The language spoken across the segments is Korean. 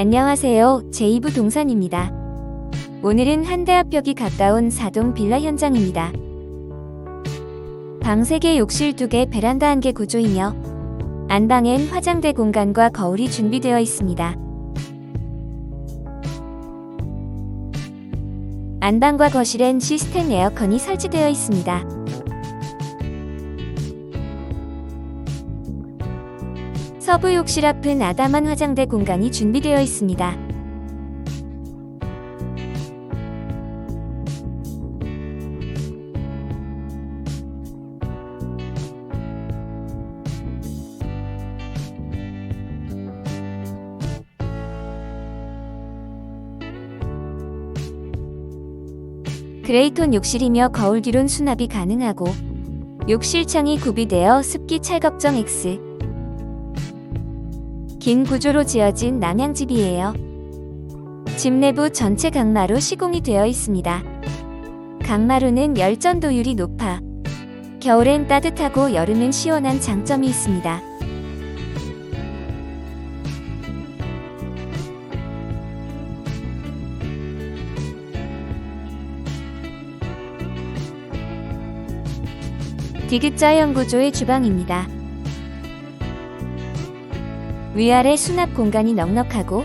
안녕하세요. 제2부 동산입니다. 오늘은 한대합벽이 가까운 사동 빌라 현장입니다. 방 3개, 욕실 2개, 베란다 1개 구조이며 안방엔 화장대 공간과 거울이 준비되어 있습니다. 안방과 거실엔 시스템 에어컨이 설치되어 있습니다. 서부 욕실 앞은 아담한 화장대 공간이 준비되어 있습니다. 그레이톤 욕실이며 거울 뒤론 수납이 가능하고 욕실 창이 구비되어 습기 찰걱정 X 긴 구조로 지어진 남양집이에요. 집 내부 전체 강마루 시공이 되어 있습니다. 강마루는 열전도율이 높아 겨울엔 따뜻하고 여름엔 시원한 장점이 있습니다. 디귿자형 구조의 주방입니다. 위아래 수납 공간이 넉넉하고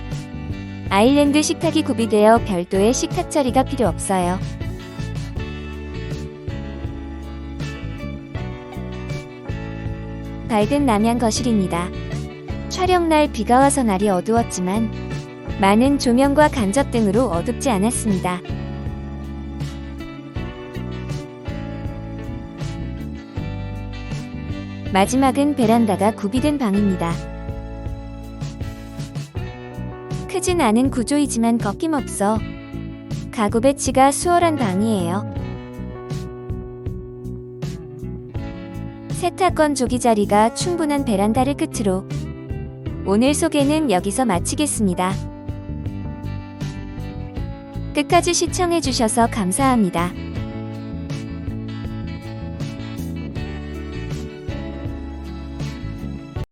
아일랜드 식탁이 구비되어 별도의 식탁 처리가 필요 없어요. 밝은 남양 거실입니다. 촬영날 비가 와서 날이 어두웠지만 많은 조명과 간접 등으로 어둡지 않았습니다. 마지막은 베란다가 구비된 방입니다. 크진 않은 구조이지만 꺾임없어 가구 배치가 수월한 방이에요. 세탁 건 조기 자리가 충분한 베란다를 끝으로 오늘 소개는 여기서 마치겠습니다. 끝까지 시청해주셔서 감사합니다.